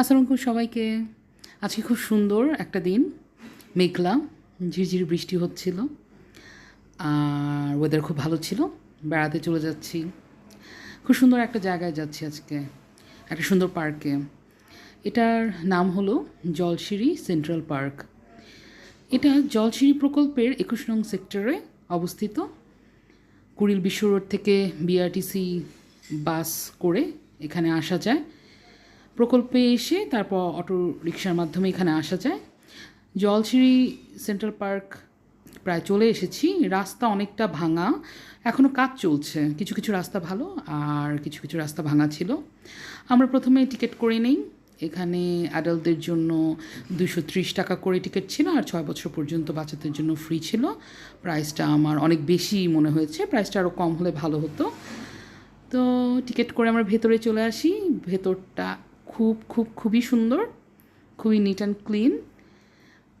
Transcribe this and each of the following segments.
আসসালামু আলাইকুম সবাইকে। আজকে খুব সুন্দর একটা দিন, মেঘলা, ঝিরঝির বৃষ্টি হচ্ছিল, আর ওয়েদার খুব ভালো ছিল, বেড়াতে চলে যাচ্ছি। খুব সুন্দর একটা জায়গায় যাচ্ছি আজকে, একটা সুন্দর পার্কে এটার নাম হলো জলশিরি সেন্ট্রাল পার্ক এটা জলশিরি প্রকল্পের একুশ নং সেক্টরে অবস্থিত। কুড়িল বিশ্ব রোড থেকে বিআরটিসি বাস করে এখানে আসা যায়। প্রকল্পে এসে তারপর অটো রিক্সার মাধ্যমে এখানে আসা যায়। জলসিঁড়ি সেন্ট্রাল পার্ক প্রায় চলে এসেছি। রাস্তা অনেকটা ভাঙা। এখনও কাজ চলছে। কিছু কিছু রাস্তা ভালো আর কিছু কিছু রাস্তা ভাঙা ছিল। আমরা প্রথমে টিকিট করে নেই। এখানে অ্যাডাল্টদের জন্য দুশো ত্রিশ টাকা করে টিকিট ছিল আর ছয় বছর পর্যন্ত বাচ্চাদের জন্য ফ্রি ছিল। প্রাইসটা আমার অনেক বেশি মনে হয়েছে। প্রাইসটা আরও কম হলে ভালো হতো। তো টিকিট করে আমরা ভেতরে চলে আসি। ভেতরটা খুব খুব, খুবই সুন্দর, খুবই নিট অ্যান্ড ক্লিন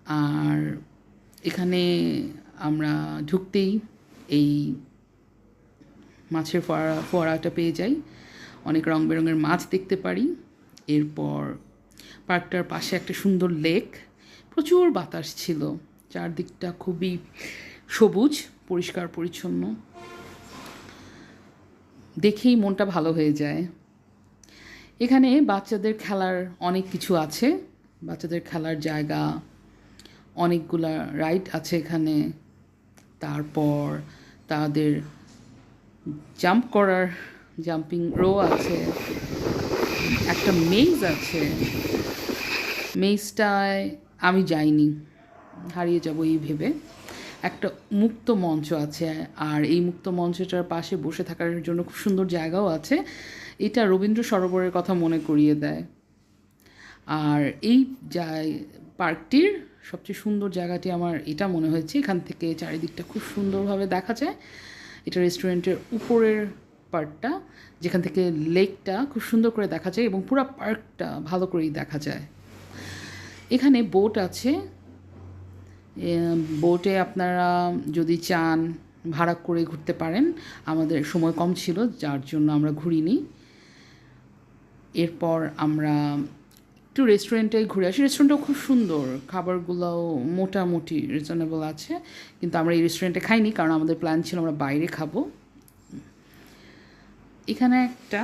আর এখানে আমরা ঢুকতেই এই মাছের ফোয়ারা, ফোয়ারাটা পেয়ে যাই। অনেক রং বেরঙের মাছ দেখতে পারি। এরপর পার্কটার পাশে একটা সুন্দর লেক প্রচুর বাতাস ছিল। চারদিকটা খুবই সবুজ পরিষ্কার পরিচ্ছন্ন দেখেই মনটা ভালো হয়ে যায়। এখানে বাচ্চাদের খেলার অনেক কিছু আছে। বাচ্চাদের খেলার জায়গা, অনেকগুলা রাইড আছে এখানে। তারপর তাদের জাম্প করার জাম্পিং রো আছে। একটা মেজ আছে। মেজটায় আমি যাইনি। হারিয়ে যাব এই ভেবে। একটা মুক্ত মঞ্চ আছে, আর এই মুক্ত মঞ্চটার পাশে বসে থাকার জন্য খুব সুন্দর জায়গাও আছে। এটা রবীন্দ্র সরোবরের কথা মনে করিয়ে দেয়। আর এই পার্কটির সবচেয়ে সুন্দর জায়গাটি আমার এটা মনে হয়েছে, এখান থেকে চারিদিকটা খুব সুন্দরভাবে দেখা যায়। এটা রেস্টুরেন্টের উপরের পার্টটা, যেখান থেকে লেকটা খুব সুন্দর করে দেখা যায় এবং পুরো পার্কটা ভালো করেই দেখা যায়। এখানে বোট আছে বোটে আপনারা যদি চান ভাড়া করে ঘুরতে পারেন, আমাদের সময় কম ছিল, যার জন্য আমরা ঘুরিনি। এরপর আমরা একটু রেস্টুরেন্টে ঘুরে আসি। রেস্টুরেন্টটাও খুব সুন্দর, খাবারগুলোও মোটামুটি রিজনেবল আছে, কিন্তু আমরা এই রেস্টুরেন্টে খাইনি, কারণ আমাদের প্ল্যান ছিল আমরা বাইরে খাব। এখানে একটা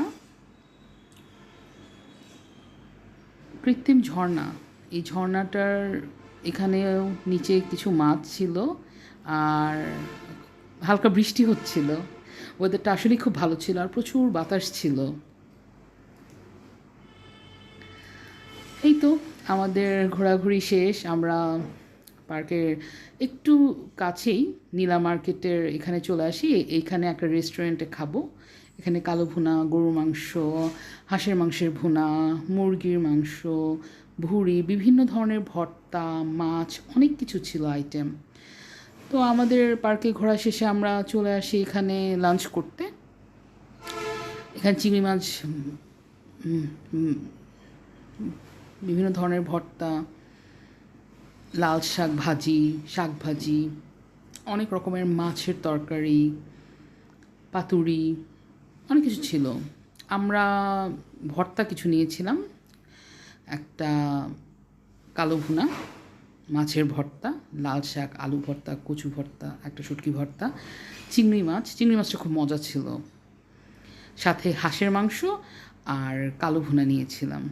কৃত্রিম ঝর্ণা। এই ঝর্ণাটার এখানেও নিচে কিছু মাছ ছিল আর হালকা বৃষ্টি হচ্ছিল। ওয়েদারটা আসলেই খুব ভালো ছিল আর প্রচুর বাতাস ছিল। এই তো, আমাদের ঘোরাঘুরি শেষ। আমরা পার্কের একটু কাছেই নীলা মার্কেটের এখানে চলে আসি। এইখানে একটা রেস্টুরেন্টে খাব। এখানে কালো ভুনা, গরুর মাংস, হাঁসের মাংসের ভুনা, মুরগির মাংস, ভুড়ি, বিভিন্ন ধরনের ভর্তা, মাছ, অনেক কিছু ছিল আইটেম। তো আমাদের পার্কে ঘোরা শেষে আমরা চলে আসি এখানে লাঞ্চ করতে। এখানে চিংড়ি মাছ বিভিন্ন ধরনের ভর্তা লাল শাক ভাজি শাক ভাজি, অনেক রকমের মাছের তরকারি, পাতুরি, অনেক কিছু ছিল। আমরা ভর্তা কিছু নিয়েছিলাম, একটা কালো ভুনা, মাছের ভর্তা, লাল শাক, আলু ভর্তা, কচু ভর্তা, একটা শুটকি ভর্তা, চিংড়ি মাছ। চিংড়ি মাছটা খুব মজা ছিল। সাথে হাঁসের মাংস আর কালো ভুনা নিয়েছিলাম।